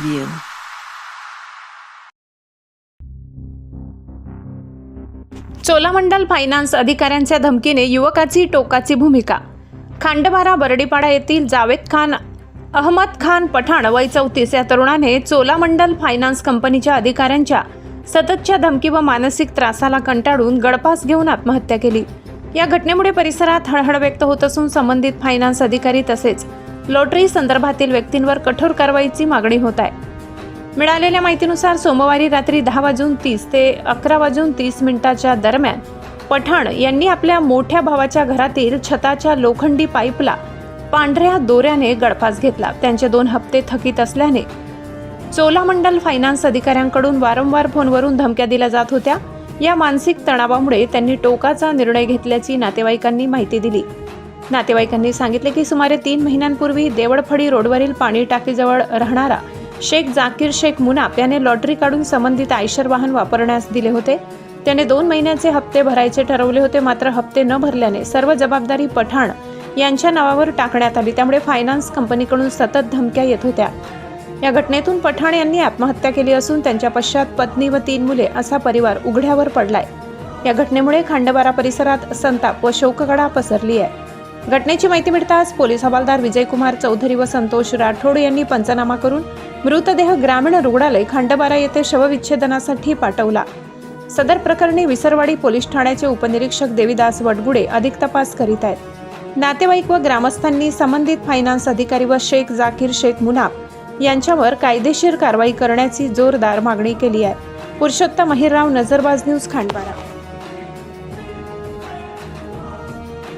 Preview. Cholamandalam finance अधिकाऱ्यांच्या धमकीने युवकाची टोकाची भूमिका खांडबारा बरडीपाडा येथील जावेद खान अहमद खान पठाण वय चौतीस या तरुणाने चोलामंडल फायनान्स कंपनीच्या अधिकाऱ्यांच्या सततच्या धमकी व मानसिक त्रासाला कंटाळून गळपास घेऊन आत्महत्या केली या घटनेमुळे परिसरात हळहळ व्यक्त होत असून संबंधित फायनान्स अधिकारी तसेच लॉटरी संदर्भातील व्यक्तींवर कठोर कारवाईची मागणी होत आहे. मिळालेल्या माहितीनुसार सोमवारी रात्री दहा वाजून तीस ते अकरा वाजून तीस मिनिटाच्या दरम्यान पठाण यांनी आपल्या मोठ्या भावाच्या घरातील छताच्या लोखंडी पाईपला पांढऱ्या दोऱ्याने गळफास घेतला. त्यांचे दोन हप्ते थकीत असल्याने चोलामंडल फायनान्स अधिकाऱ्यांकडून वारंवार फोनवरून धमक्या दिल्या जात होत्या. या मानसिक तणावामुळे त्यांनी टोकाचा निर्णय घेतल्याची नातेवाईकांनी माहिती दिली. नातेवाईकांनी सांगितले की सुमारे तीन महिन्यांपूर्वी देवळफडी रोडवरील पाणी टाकीजवळ राहणारा शेख जाकीर शेख मुनाफ याने लॉटरी काढून संबंधित आयशर वाहन वापरण्यास दिले होते. त्याने दोन महिन्याचे हप्ते भरायचे ठरवले होते मात्र हप्ते न भरल्याने सर्व जबाबदारी पठाण यांच्या नावावर टाकण्यात आली. त्यामुळे फायनान्स कंपनीकडून सतत धमक्या येत होत्या. या घटनेतून पठाण यांनी आत्महत्या केली असून त्यांच्या पश्चात पत्नी व तीन मुले असा परिवार उघड्यावर पडलाय. या घटनेमुळे खांडबारा परिसरात संताप व शोककळा पसरली आहे. घटनेची माहिती मिळताच पोलीस हवालदार विजयकुमार चौधरी व संतोष राठोड यांनी पंचनामा करून मृतदेह ग्रामीण रुग्णालय खांडबारा येथे शवविच्छेदनासाठी पाठवला. सदर प्रकरणी विसरवाडी पोलीस ठाण्याचे उपनिरीक्षक देवीदास वडगुडे अधिक तपास करीत आहेत. नातेवाईक व ग्रामस्थांनी संबंधित फायनान्स अधिकारी व शेख जाकीर शेख मुनाफ यांच्यावर कायदेशीर कारवाई करण्याची जोरदार मागणी केली आहे. पुरुषोत्तम अहिरराव नजरबाज न्यूज खांडबारा.